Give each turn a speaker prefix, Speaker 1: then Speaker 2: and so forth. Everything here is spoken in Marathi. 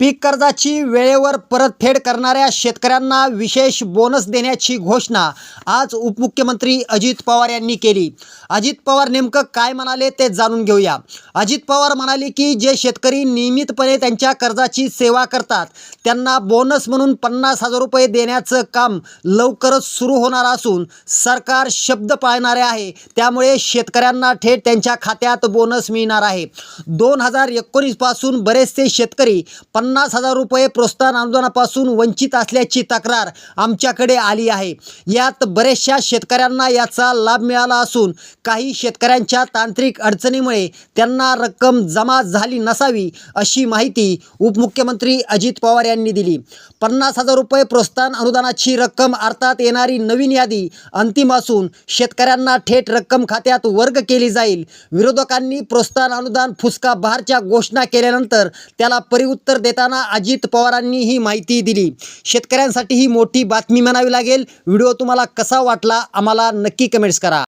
Speaker 1: पीक कर्जाची वेळेवर परतफेड करणाऱ्या शेतकऱ्यांना विशेष बोनस देण्याची घोषणा आज उपमुख्यमंत्री अजित पवार यांनी केली. अजित पवार नेमकं काय म्हणाले ते जाणून घेऊया. अजित पवार म्हणाले की जे शेतकरी नियमितपणे त्यांच्या कर्जाची सेवा करतात त्यांना बोनस म्हणून पन्नास हजार रुपये देण्याचं काम लवकरच सुरू होणार असून सरकार शब्द पाळणारे आहे. त्यामुळे शेतकऱ्यांना थेट त्यांच्या खात्यात बोनस मिळणार आहे. दोन हजार एकोणीसपासून बरेचसे शेतकरी पन्नास हजार रुपये प्रोत्साहन अनुदानापासून वंचित असल्याची तक्रार आमच्याकडे आली आहे. यात बरेचशा शेतकऱ्यांना याचा लाभ मिळाला असून काही शेतकऱ्यांच्या तांत्रिक अडचणीमुळे त्यांना रक्कम जमा झाली नसावी अशी माहिती उपमुख्यमंत्री अजित पवार यांनी दिली. पन्नास हजार रुपये प्रोत्साहन अनुदानाची रक्कम अर्थात येणारी नवीन यादी अंतिम असून शेतकऱ्यांना थेट रक्कम खात्यात वर्ग केली जाईल. विरोधकांनी प्रोत्साहन अनुदान फुसका बहारच्या घोषणा केल्यानंतर त्याला परिउत्तर देताना अजित पवारांनी ही माहिती दिली. शेतकऱ्यांसाठी ही मोठी बातमी म्हणावी लागेल. व्हिडिओ तुम्हाला कसा वाटला आम्हाला नक्की कमेंट्स करा.